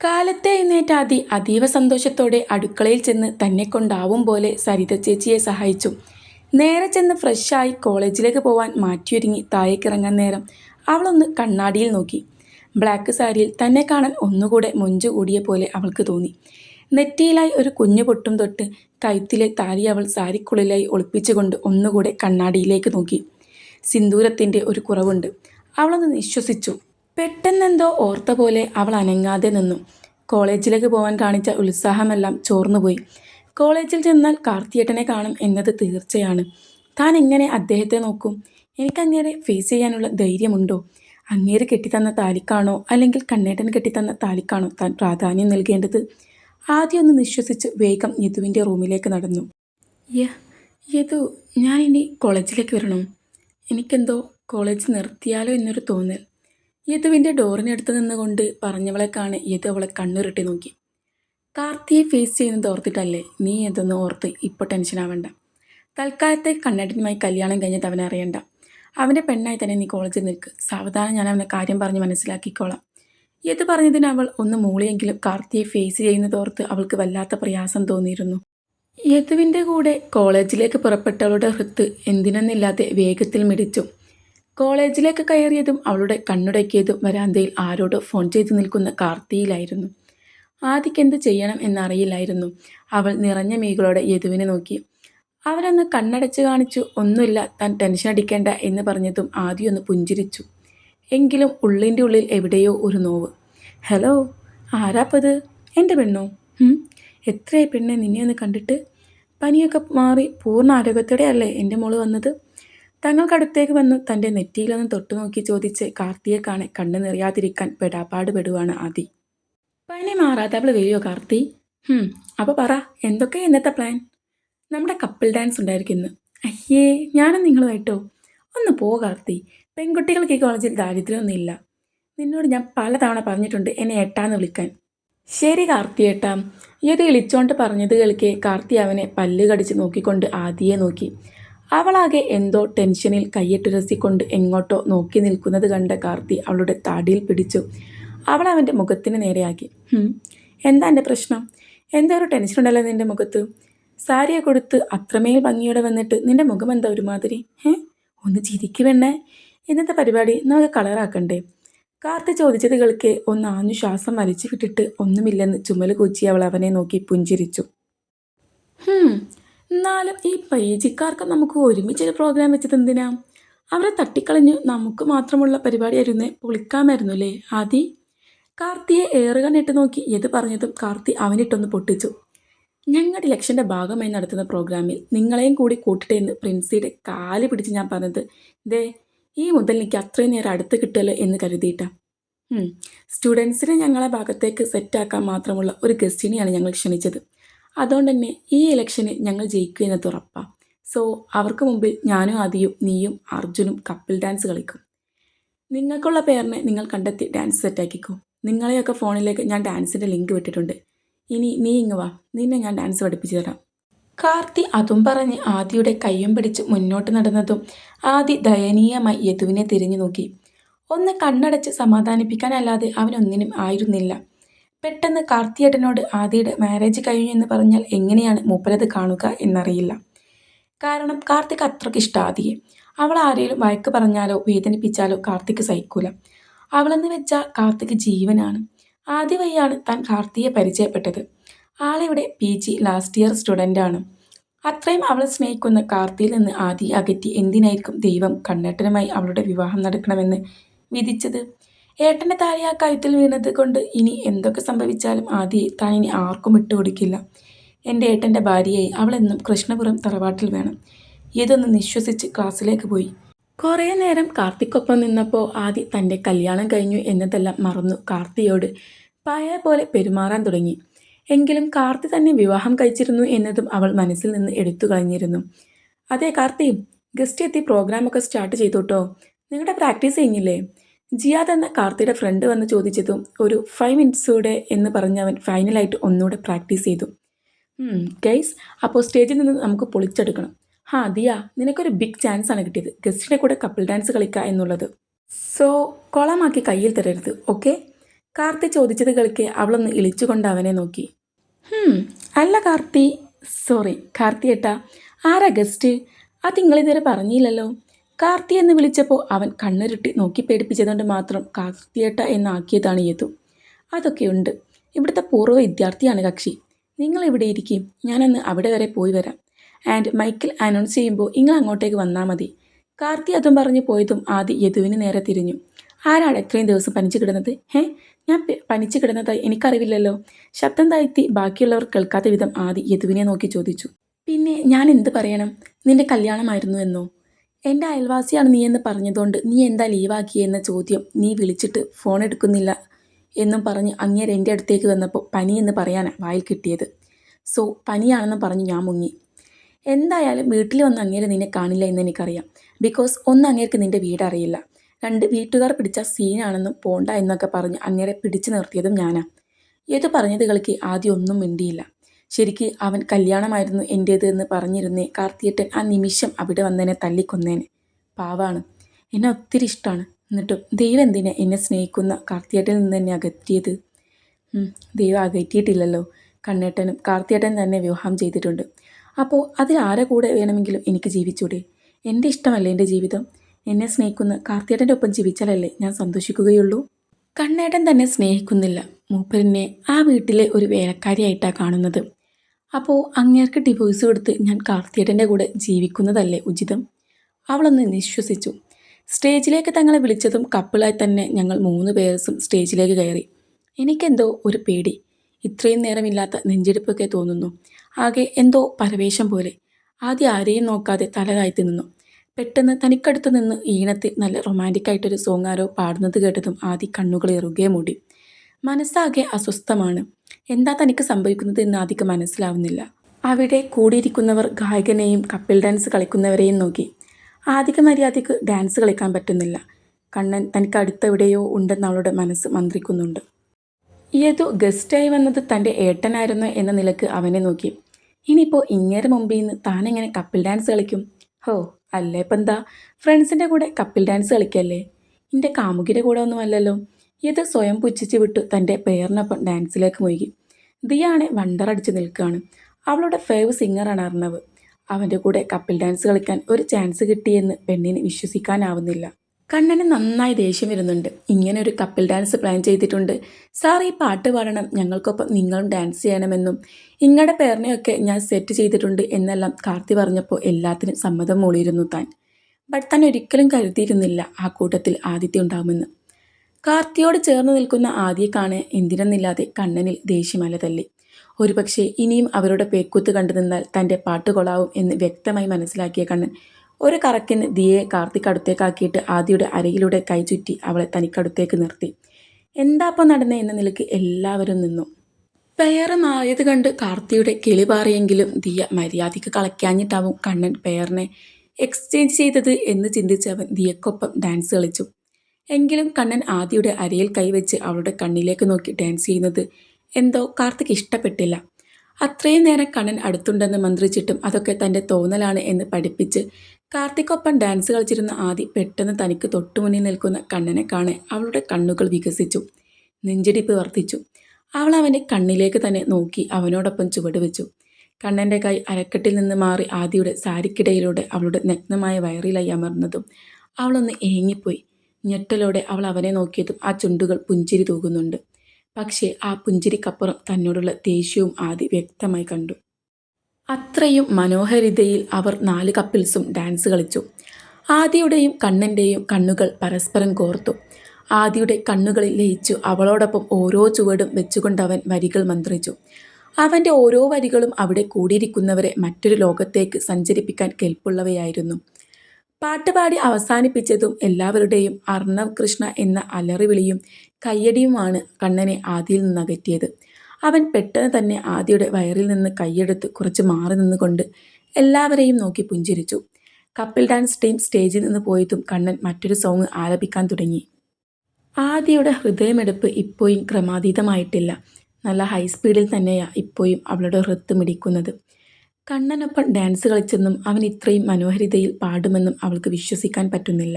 കാലത്തെ എഴുന്നേറ്റ ആദി അതീവ സന്തോഷത്തോടെ അടുക്കളയിൽ ചെന്ന് തന്നെ കൊണ്ടാവും പോലെ സരിത ചേച്ചിയെ സഹായിച്ചു. നേരെ ചെന്ന് ഫ്രഷായി കോളേജിലേക്ക് പോവാൻ മാറ്റിയൊരുങ്ങി താഴേക്കിറങ്ങാൻ നേരം അവളൊന്ന് കണ്ണാടിയിൽ നോക്കി. ബ്ലാക്ക് സാരിയിൽ തന്നെ കാണാൻ ഒന്നുകൂടെ മൊഞ്ചു കൂടിയ പോലെ അവൾക്ക് തോന്നി. നെറ്റിയിലായി ഒരു കുഞ്ഞു പൊട്ടും തൊട്ട് കഴുത്തിലെ താലി അവൾ സാരിക്കുള്ളിലായി ഒളിപ്പിച്ചുകൊണ്ട് ഒന്നുകൂടെ കണ്ണാടിയിലേക്ക് നോക്കി. സിന്ദൂരത്തിന്റെ ഒരു കുറവുണ്ട്. അവളൊന്ന് നിശ്വസിച്ചു. പെട്ടെന്നെന്തോ ഓർത്ത പോലെ അവൾ അനങ്ങാതെ നിന്നു. കോളേജിലേക്ക് പോകാൻ കാണിച്ച ഉത്സാഹമെല്ലാം ചോർന്നുപോയി. കോളേജിൽ ചെന്നാൽ കാർത്തിയേട്ടനെ കാണും എന്നത് തീർച്ചയാണ്. താൻ എങ്ങനെ അദ്ദേഹത്തെ നോക്കും? എനിക്കങ്ങേരെ ഫേസ് ചെയ്യാനുള്ള ധൈര്യമുണ്ടോ? അങ്ങേര് കെട്ടിത്തന്ന താലിക്കാണോ? അല്ലെങ്കിൽ കണ്ണേട്ടൻ കെട്ടിത്തന്ന താലിക്കാണോ താൻ പ്രാധാന്യം നൽകേണ്ടത്? ആദ്യം ഒന്ന് നിശ്വസിച്ച് വേഗം യദുവിന്റെ റൂമിലേക്ക് നടന്നു. യ യദു ഞാൻ ഇനി കോളേജിലേക്ക് വരണോ. എനിക്കെന്തോ കോളേജ് നിർത്തിയാലോ എന്നൊരു തോന്നൽ. യദുവിന്റെ ഡോറിനടുത്ത് നിന്നുകൊണ്ട് പറഞ്ഞവളെ കാണെ യദു അവളെ കണ്ണുരുട്ടി നോക്കി. കാർത്തിയെ ഫേസ് ചെയ്യുന്നത് ഓർത്തിട്ടല്ലേ നീ എന്തെന്ന് ഓർത്ത് ഇപ്പോൾ ടെൻഷനാവണ്ട തൽക്കാലത്തെ കണ്ണടനുമായി കല്യാണം കഴിഞ്ഞത് അവനെ അറിയണ്ട. അവന്റെ പെണ്ണായി തന്നെ നീ കോളേജിൽ നിൽക്ക്. സാവധാനം ഞാൻ അവനെ കാര്യം പറഞ്ഞ് മനസ്സിലാക്കിക്കോളാം. യദു പറഞ്ഞതിന് അവൾ ഒന്ന് മൂളിയെങ്കിലും കാർത്തിയെ ഫേസ് ചെയ്യുന്നത് ഓർത്ത് അവൾക്ക് വല്ലാത്ത പ്രയാസം തോന്നിയിരുന്നു. യദുവിന്റെ കൂടെ കോളേജിലേക്ക് പുറപ്പെട്ടവളുടെ ഹൃത്ത് എന്തിനെന്നില്ലാതെ വേഗത്തിൽ മിടിച്ചു. കോളേജിലേക്ക് കയറിയതും അവളുടെ കണ്ണുടക്കിയതും വരാന്തയിൽ ആരോട് ഫോൺ ചെയ്തു നിൽക്കുന്ന കാർത്തിയിലായിരുന്നു. ആദിക്ക് എന്ത് ചെയ്യണം എന്നറിയില്ലായിരുന്നു. അവൾ നിറഞ്ഞ മീകളോടെ യദുവിനെ നോക്കി. അവനൊന്ന് കണ്ണടച്ച് കാണിച്ചു. ഒന്നുമില്ല താൻ ടെൻഷൻ അടിക്കേണ്ട എന്ന് പറഞ്ഞതും ആദ്യം ഒന്ന് പുഞ്ചിരിച്ചു. എങ്കിലും ഉള്ളിന്റെ ഉള്ളിൽ എവിടെയോ ഒരു നോവ്. ഹലോ ആരാപ്പത്? എന്റെ പെണ്ണോ? എത്രയായി പെണ്ണെ? നിന്നെ ഒന്ന് കണ്ടിട്ട്? പനിയൊക്കെ മാറി പൂർണ ആരോഗ്യത്തോടെ അല്ലേ എന്റെ മോൾ വന്നത്? തങ്ങൾക്കടുത്തേക്ക് വന്ന് തന്റെ നെറ്റിയിലൊന്ന് തൊട്ടുനോക്കി ചോദിച്ച് കാർത്തിയെ കാണെ കണ്ണു നിറയാതിരിക്കാൻ പെടാപ്പാട് പെടുവാണ് ആദി. പനി മാറാതെ അവൾ വരുമോ കാർത്തി? അപ്പോൾ പറ എന്തൊക്കെ ഇന്നത്തെ പ്ലാൻ നമ്മുടെ കപ്പിൾ ഡാൻസ് ഉണ്ടായിരിക്കുന്നു അയ്യേ ഞാനും നിങ്ങളുമായിട്ടോ ഒന്ന് പോ കാർത്തി പെൺകുട്ടികൾക്ക് ഈ കോളേജിൽ ദാരിദ്ര്യമൊന്നുമില്ല. നിന്നോട് ഞാൻ പലതവണ പറഞ്ഞിട്ടുണ്ട് എന്നെ ഏട്ടാന്ന് വിളിക്കാൻ. ശരി കാർത്തി ഏട്ടാ ഇത് ഇളിച്ചോണ്ട് പറഞ്ഞത് കേൾക്കെ കാർത്തി അവനെ പല്ല് കടിച്ച് നോക്കിക്കൊണ്ട് ആദിയെ നോക്കി. അവളാകെ എന്തോ ടെൻഷനിൽ കയ്യിട്ടുരസിക്കൊണ്ട് എങ്ങോട്ടോ നോക്കി നിൽക്കുന്നത് കണ്ട കാർത്തി അവളുടെ താടിയിൽ പിടിച്ചു. അവൾ അവന്റെ മുഖത്തിന് നേരെയാക്കി. "ഹും, എന്താ എന്റെ പ്രശ്നം? എന്താ ഒരു ടെൻഷൻ ഉണ്ടല്ലോ നിന്റെ മുഖത്ത്? സാരിയെ കൊടുത്ത് അത്രമേൽ ഭംഗിയോടെ വന്നിട്ട് നിന്റെ മുഖം എന്താ ഒരുമാതിരി? ഏ ഒന്ന് ചിരിക്ക് വേണേ ഇന്നത്തെ പരിപാടി നമുക്ക് കളറാക്കണ്ടേ കാർത്തി ചോദിച്ചത് കേൾക്കെ ഒന്ന് ആഞ്ഞു ശ്വാസം വലിച്ചു വിട്ടിട്ട് ഒന്നുമില്ലെന്ന് ചുമൽ കൂച്ചി അവൾ അവനെ നോക്കി പുഞ്ചിരിച്ചു. എന്നാലും ഈ പൈജിക്കാർക്ക് നമുക്ക് ഒരുമിച്ചൊരു പ്രോഗ്രാം വെച്ചത് എന്തിനാ? അവരെ തട്ടിക്കളഞ്ഞ് നമുക്ക് മാത്രമുള്ള പരിപാടിയായിരുന്നേ പൊളിക്കാമായിരുന്നു അല്ലേ ആദി കാർത്തിയെ ഏറുകണ്ണിട്ട് നോക്കി എത് പറഞ്ഞതും കാർത്തി അവനിട്ടൊന്ന് പൊട്ടിച്ചു. ഞങ്ങളുടെ ഇലക്ഷന്റെ ഭാഗമായി നടത്തുന്ന പ്രോഗ്രാമിൽ നിങ്ങളെയും കൂടി കൂട്ടട്ടെ എന്ന് പ്രിൻസിയുടെ കാൽ പിടിച്ച് ഞാൻ പറഞ്ഞത് ദേ ഈ മുതൽ എനിക്ക് അത്രയും നേരം അടുത്ത് കിട്ടുമല്ലോ എന്ന് കരുതിയിട്ട. സ്റ്റുഡൻസിനെ ഞങ്ങളെ ഭാഗത്തേക്ക് സെറ്റാക്കാൻ മാത്രമുള്ള ഒരു ഗസ്റ്റിനെയാണ് ഞങ്ങൾ ക്ഷണിച്ചത്. അതുകൊണ്ട് തന്നെ ഈ ഇലക്ഷന് ഞങ്ങൾ ജയിക്കുക എന്നത് ഉറപ്പാണ് സോ അവർക്ക് മുമ്പിൽ ഞാനും ആദിയും നീയും അർജുനും കപ്പിൾ ഡാൻസ് കളിക്കും. നിങ്ങൾക്കുള്ള പേരിനെ നിങ്ങൾ കണ്ടെത്തി ഡാൻസ് സെറ്റാക്കിക്കോ നിങ്ങളെയൊക്കെ ഫോണിലേക്ക് ഞാൻ ഡാൻസിന്റെ ലിങ്ക് വിട്ടിട്ടുണ്ട്. ഇനി നീ ഇങ്ങ് വാ. നിന്നെ ഞാൻ ഡാൻസ് പഠിപ്പിച്ചു തരാം. കാർത്തി അതും പറഞ്ഞ് ആദിയുടെ കയ്യും പിടിച്ച് മുന്നോട്ട് നടന്നതും ആദി ദയനീയമായി യദുവിനെ തിരിഞ്ഞു നോക്കി. ഒന്ന് കണ്ണടച്ച് സമാധാനിപ്പിക്കാനല്ലാതെ അവനൊന്നിനും ആയിരുന്നില്ല. പെട്ടെന്ന് കാർത്തിയേട്ടനോട് ആദിയുടെ മാരേജ് കഴിഞ്ഞു എന്ന് പറഞ്ഞാൽ എങ്ങനെയാണ് മൂപ്പരത് കാണുക എന്നറിയില്ല. കാരണം കാർത്തിക് അത്രയ്ക്ക് ഇഷ്ടം ആദിയെ. അവൾ ആരെയും വഴക്ക് പറഞ്ഞാലോ വേദനിപ്പിച്ചാലോ കാർത്തിക് സഹിക്കൂല. അവളെന്ന് വെച്ചാൽ കാർത്തിക് ജീവനാണ്. ആദ്യ വഴിയാണ് താൻ കാർത്തിയെ പരിചയപ്പെട്ടത്. ആളിവിടെ പി ജി ലാസ്റ്റ് ഇയർ സ്റ്റുഡന്റാണ് അത്രയും അവളെ സ്നേഹിക്കുന്ന കാർത്തിയിൽ നിന്ന് ആദി അകറ്റി എന്തിനായിരിക്കും ദൈവം കണ്ണേട്ടനുമായി അവളുടെ വിവാഹം നടക്കണമെന്ന് വിധിച്ചത്? ഏട്ടന്റെ താലി ആ കഴുത്തിൽ വീണത് കൊണ്ട് ഇനി എന്തൊക്കെ സംഭവിച്ചാലും ആദിയെ താൻ ഇനി ആർക്കും വിട്ടുകൊടുക്കില്ല എന്റെ ഏട്ടന്റെ ഭാര്യയായി അവളെന്നും കൃഷ്ണപുരം തറവാട്ടിൽ വേണം. ഇതൊന്ന് നിശ്വസിച്ച് ക്ലാസ്സിലേക്ക് പോയി. കുറേ നേരം കാർത്തിക്കൊപ്പം നിന്നപ്പോൾ ആദി തന്റെ കല്യാണം കഴിഞ്ഞു എന്നതെല്ലാം മറന്നു കാർത്തിയോട്. പഴയ പോലെ പെരുമാറാൻ തുടങ്ങി. എങ്കിലും കാർത്തി തന്നെ വിവാഹം കഴിച്ചിരുന്നു എന്നതും അവൾ മനസ്സിൽ നിന്ന് എടുത്തു കളഞ്ഞിരുന്നു. അതെ കാർത്തി ഗസ്റ്റ് എത്തി പ്രോഗ്രാമൊക്കെ സ്റ്റാർട്ട് ചെയ്തു കേട്ടോ നിങ്ങളുടെ പ്രാക്ടീസ് കഴിഞ്ഞില്ലേ? ജിയാദ് എന്ന കാർത്തിയുടെ ഫ്രണ്ട് വന്ന് ചോദിച്ചതും ഒരു ഫൈവ് മിനിറ്റ്സ് കൂടെ എന്ന് പറഞ്ഞ് അവൻ ഫൈനലായിട്ട് ഒന്നുകൂടെ പ്രാക്ടീസ് ചെയ്തു. ഗൈസ് അപ്പോൾ സ്റ്റേജിൽ നിന്ന് നമുക്ക് പൊളിച്ചെടുക്കണം. ഹാ ദിയ നിനക്കൊരു ബിഗ് ചാൻസ് ആണ് കിട്ടിയത്. ഗസ്റ്റിനെ കൂടെ കപ്പിൾ ഡാൻസ് കളിക്കുക എന്നുള്ളത്. സോ കൊളമാക്കി കയ്യിൽ തരരുത് ഓക്കെ കാർത്തി ചോദിച്ചത് കളിക്ക് അവളൊന്ന് ഇളിച്ചുകൊണ്ട് അവനെ നോക്കി. അല്ല കാർത്തി. സോറി കാർത്തി ഏട്ടാ ആരാ ഗസ്റ്റ് അത് നിങ്ങളിതുവരെ പറഞ്ഞില്ലല്ലോ. കാർത്തി എന്ന് വിളിച്ചപ്പോൾ അവൻ കണ്ണുരുട്ടി നോക്കി പേടിപ്പിച്ചതുകൊണ്ട് മാത്രം കാർത്തിയേട്ട എന്നാക്കിയതാണ് യതു അതൊക്കെയുണ്ട് ഇവിടുത്തെ പൂർവ വിദ്യാർത്ഥിയാണ് കക്ഷി. നിങ്ങൾ ഇവിടെ ഇരിക്കും? ഞാനന്ന് അവിടെ വരെ പോയി വരാം. ആൻഡ് മൈക്കിൽ അനൗൺസ് ചെയ്യുമ്പോൾ നിങ്ങൾ അങ്ങോട്ടേക്ക് വന്നാൽ മതി. കാർത്തി അതും പറഞ്ഞു പോയതും ആദ്യ യദുവിന് നേരെ തിരിഞ്ഞു. ആരാണ് എത്രയും ദിവസം പനിച്ചു കിടന്നത്? ഹേ ഞാൻ പനിച്ചു കിടന്നതായി എനിക്കറിവില്ലല്ലോ. ശബ്ദം താഴ്ത്തി ബാക്കിയുള്ളവർ കേൾക്കാത്ത വിധം ആദി യദുവിനെ നോക്കി ചോദിച്ചു. പിന്നെ ഞാൻ എന്ത് പറയണം? നിന്റെ കല്യാണമായിരുന്നു എന്നോ? എന്റെ അയൽവാസിയാണ് നീ എന്ന് പറഞ്ഞതുകൊണ്ട് നീ എന്താ ലീവാക്കിയെന്ന ചോദ്യം നീ വിളിച്ചിട്ട് ഫോൺ എടുക്കുന്നില്ല എന്നും പറഞ്ഞ് അങ്ങേര് എന്റെ അടുത്തേക്ക് വന്നപ്പോൾ പനി എന്ന് പറയാനാണ് വായിൽ കിട്ടിയത്. സോ പനിയാണെന്ന് പറഞ്ഞ് ഞാൻ മുങ്ങി. എന്തായാലും വീട്ടിൽ വന്ന് അങ്ങേര് നിന്നെ കാണില്ല എന്ന് എനിക്കറിയാം. ബിക്കോസ് ഒന്ന് അങ്ങേർക്ക് നിന്റെ വീടറിയില്ല രണ്ട് വീട്ടുകാർ പിടിച്ച സീനാണെന്നും പോണ്ട എന്നൊക്കെ പറഞ്ഞ് അങ്ങേരെ പിടിച്ചു നിർത്തിയതും ഞാനാ. ഏത് പറഞ്ഞത് കളിക്ക് ആദ്യം ഒന്നും മിണ്ടിയില്ല. ശരിക്ക് അവൻ കല്യാണമായിരുന്നു എന്റേത് എന്ന് പറഞ്ഞിരുന്നേ. കാർത്തിയേട്ടൻ ആ നിമിഷം അവിടെ വന്നതിനെ തല്ലിക്കൊന്നേനെ. പാവാണ്. എന്നെ ഒത്തിരി ഇഷ്ടമാണ് എന്നിട്ടും ദൈവം എന്തിനാ എന്നെ സ്നേഹിക്കുന്ന കാർത്തിയേട്ടനിൽ നിന്ന് തന്നെ അകറ്റിയത്? ദൈവം അകറ്റിയിട്ടില്ലല്ലോ. കണ്ണേട്ടനും കാർത്തിയേട്ടൻ തന്നെ വിവാഹം ചെയ്തിട്ടുണ്ട്. അപ്പോൾ അതിൽ ആരെ കൂടെ വേണമെങ്കിലും എനിക്ക് ജീവിച്ചൂടെ? എന്റെ ഇഷ്ടമല്ലേ എന്റെ ജീവിതം? എന്നെ സ്നേഹിക്കുന്ന കാർത്തിയേട്ടന്റെ ഒപ്പം ജീവിച്ചാലല്ലേ ഞാൻ സന്തോഷിക്കുകയുള്ളൂ? കണ്ണേട്ടൻ തന്നെ സ്നേഹിക്കുന്നില്ല. മൂപ്പരിനെ ആ വീട്ടിലെ ഒരു വേലക്കാരിയായിട്ടാണ് കാണുന്നത്. അപ്പോൾ അങ്ങേർക്ക് ഡിവോഴ്സ് കൊടുത്ത് ഞാൻ കാർത്തിയേട്ടന്റെ കൂടെ ജീവിക്കുന്നതല്ലേ ഉചിതം? അവളൊന്ന് നിശ്വസിച്ചു. സ്റ്റേജിലേക്ക് തങ്ങളെ വിളിച്ചതും കപ്പിളായി തന്നെ ഞങ്ങൾ മൂന്ന് പേർസും സ്റ്റേജിലേക്ക് കയറി. എനിക്കെന്തോ ഒരു പേടി. ഇത്രയും നേരമില്ലാത്ത നെഞ്ചെടുപ്പൊക്കെ തോന്നുന്നു. ആകെ എന്തോ പരവേശം പോലെ. ആദ്യം ആരെയും നോക്കാതെ തല കായ്ത്തി നിന്നു. പെട്ടെന്ന് തനിക്കടുത്ത് നിന്ന് ഈണത്തിൽ നല്ല റൊമാന്റിക് ആയിട്ടൊരു സോങ് ആരോ പാടുന്നത് കേട്ടതും ആദി കണ്ണുകൾ ഇറുകെ മൂടി. മനസ്സാകെ അസ്വസ്ഥമാണ്. എന്താ തനിക്ക് സംഭവിക്കുന്നത് എന്ന് ആദിക്ക് മനസ്സിലാവുന്നില്ല. അവിടെ കൂടിയിരിക്കുന്നവർ ഗായകനെയും കപ്പിൾ ഡാൻസ് കളിക്കുന്നവരെയും നോക്കി. ആദിക മര്യാദയ്ക്ക് ഡാൻസ് കളിക്കാൻ പറ്റുന്നില്ല. കണ്ണൻ തനിക്ക് അടുത്തെവിടെയോ ഉണ്ടെന്ന് അവളുടെ മനസ്സ് മന്ത്രിക്കുന്നുണ്ട്. ഏതോ ഗസ്റ്റായി വന്നത് തന്റെ ഏട്ടനായിരുന്നു എന്ന നിലയ്ക്ക് അവനെ നോക്കി. ഇനിയിപ്പോൾ ഇങ്ങേരെ മുമ്പിൽ നിന്ന് താനെങ്ങനെ കപ്പിൾ ഡാൻസ് കളിക്കും? ഹോ അല്ലേ? ഇപ്പം എന്താ? ഫ്രണ്ട്സിന്റെ കൂടെ കപ്പിൽ ഡാൻസ് കളിക്കല്ലേ? എന്റെ കാമുകിയുടെ കൂടെ ഒന്നുമല്ലല്ലോ ഇത് സ്വയം പുച്ഛിച്ച് വിട്ടു തന്റെ പേരിനൊപ്പം ഡാൻസിലേക്ക് മുഴുകി. ദിയാണെ വണ്ടറടിച്ച് നിൽക്കുകയാണ്. അവളുടെ ഫേവ് സിംഗറാണ് അർണവ്. അവന്റെ കൂടെ കപ്പിൾ ഡാൻസ് കളിക്കാൻ ഒരു ചാൻസ് കിട്ടിയെന്ന് പെണ്ണിന് വിശ്വസിക്കാനാവുന്നില്ല. കണ്ണന് നന്നായി ദേഷ്യം വരുന്നുണ്ട്. ഇങ്ങനെ ഒരു കപ്പിൾ ഡാൻസ് പ്ലാൻ ചെയ്തിട്ടുണ്ട്. സാർ ഈ പാട്ട് പാടണം. ഞങ്ങൾക്കൊപ്പം നിങ്ങളും ഡാൻസ് ചെയ്യണമെന്നും. നിങ്ങളുടെ പേരിനെയൊക്കെ ഞാൻ സെറ്റ് ചെയ്തിട്ടുണ്ട് എന്നെല്ലാം കാർത്തി പറഞ്ഞപ്പോൾ എല്ലാത്തിനും സമ്മതം മൂളിയിരുന്നു താൻ. ബട്ട് താൻ ഒരിക്കലും കരുതിയിരുന്നില്ല ആ കൂട്ടത്തിൽ ആദിത്യ ഉണ്ടാകുമെന്ന് കാർത്തിയോട് ചേർന്ന് നിൽക്കുന്ന ആദിയെ കാണെ എന്തിനെന്നില്ലാതെ കണ്ണനിൽ ദേഷ്യമല തല്ലി. ഒരുപക്ഷെ ഇനിയും അവരുടെ പേക്കൂത്ത് കണ്ടു നിന്നാൽ തന്റെ പാട്ട് കൊളാവും എന്ന് വ്യക്തമായി മനസ്സിലാക്കിയ കണ്ണൻ ഒരു കറക്കിന് ദിയെ കാർത്തിക് അടുത്തേക്കാക്കിയിട്ട് ആദിയുടെ അരയിലൂടെ കൈ ചുറ്റി അവളെ തനിക്കടുത്തേക്ക് നിർത്തി. എന്താപ്പം നടന്നേ? എന്ന നിലയ്ക്ക് എല്ലാവരും നിന്നു. പേറമായത് കണ്ട് കാർത്തിയുടെ കിളി പാറിയെങ്കിലും ദിയ മര്യാദയ്ക്ക് കളയ്ക്കാഞ്ഞിട്ടാവും കണ്ണൻ പേറിനെ എക്സ്ചേഞ്ച് ചെയ്തത് എന്ന് ചിന്തിച്ച് അവൻ ദിയക്കൊപ്പം ഡാൻസ് കളിച്ചു. എങ്കിലും കണ്ണൻ ആദിയുടെ അരയിൽ കൈവച്ച് അവളുടെ കണ്ണിലേക്ക് നോക്കി ഡാൻസ് ചെയ്യുന്നത് എന്തോ കാർത്തിക് ഇഷ്ടപ്പെട്ടില്ല. അത്രയും നേരം കണ്ണൻ അടുത്തുണ്ടെന്ന് മന്ത്രിച്ചിട്ടും അതൊക്കെ തന്റെ തോന്നലാണ് എന്ന് പഠിപ്പിച്ച് കാർത്തിക്കൊപ്പം ഡാൻസ് കളിച്ചിരുന്ന ആദി പെട്ടെന്ന് തനിക്ക് തൊട്ടുമുന്നിൽ നിൽക്കുന്ന കണ്ണനെ കാണെ അവളുടെ കണ്ണുകൾ വികസിച്ചു നെഞ്ചിടിപ്പ് വർദ്ധിച്ചു. അവൾ അവന്റെ കണ്ണിലേക്ക് തന്നെ നോക്കി അവനോടൊപ്പം ചുവട് വെച്ചു. കണ്ണന്റെ കൈ അരക്കെട്ടിൽ നിന്ന് മാറി ആദിയുടെ സാരിക്കിടയിലൂടെ അവളുടെ നഗ്നമായ വയറിലായി അമർന്നതും അവളൊന്ന് ഏങ്ങിപ്പോയി. ഞെട്ടലോടെ അവൾ അവനെ നോക്കിയതും ആ ചുണ്ടുകൾ പുഞ്ചിരി തൂകുന്നുണ്ട്. പക്ഷേ ആ പുഞ്ചിരിക്കപ്പുറം തന്നോടുള്ള ദേഷ്യവും ആദി വ്യക്തമായി കണ്ടു. അത്രയും മനോഹരിതയിൽ അവർ നാല് കപ്പിൾസും ഡാൻസ് കളിച്ചു. ആദിയുടെയും കണ്ണന്റെയും കണ്ണുകൾ പരസ്പരം കോർത്തു. ആദിയുടെ കണ്ണുകളിൽ ലയിച്ചു അവളോടൊപ്പം ഓരോ ചുവടും വെച്ചുകൊണ്ടവൻ വരികൾ മന്ത്രിച്ചു. അവന്റെ ഓരോ വരികളും അവിടെ കൂടിയിരിക്കുന്നവരെ മറ്റൊരു ലോകത്തേക്ക് സഞ്ചരിപ്പിക്കാൻ കെൽപ്പുള്ളവയായിരുന്നു. പാട്ടുപാടി അവസാനിപ്പിച്ചതും എല്ലാവരുടെയും അർണവ് കൃഷ്ണ എന്ന അലറിവിളിയും കയ്യടിയുമാണ് കണ്ണനെ ആദിയിൽ നിന്നകറ്റിയത് അവൻ പെട്ടെന്ന് തന്നെ ആദിയുടെ വയറിൽ നിന്ന് കൈയെടുത്ത് കുറച്ച് മാറി നിന്നുകൊണ്ട് എല്ലാവരെയും നോക്കി പുഞ്ചിരിച്ചു. കപ്പിൾ ഡാൻസ് ടീം സ്റ്റേജിൽ നിന്ന് പോയതും കണ്ണൻ മറ്റൊരു സോങ് ആലപിക്കാൻ തുടങ്ങി. ആദിയുടെ ഹൃദയമെടുപ്പ് ഇപ്പോഴും ക്രമാതീതമായിട്ടില്ല. നല്ല ഹൈ സ്പീഡിൽ തന്നെയാണ് ഇപ്പോഴും അവളുടെ ഹൃത്ത് മിടിക്കുന്നത് കണ്ണനൊപ്പം ഡാൻസ് കളിച്ചെന്നും അവൻ ഇത്രയും മനോഹരിതയിൽ പാടുമെന്നും അവൾക്ക് വിശ്വസിക്കാൻ പറ്റുന്നില്ല.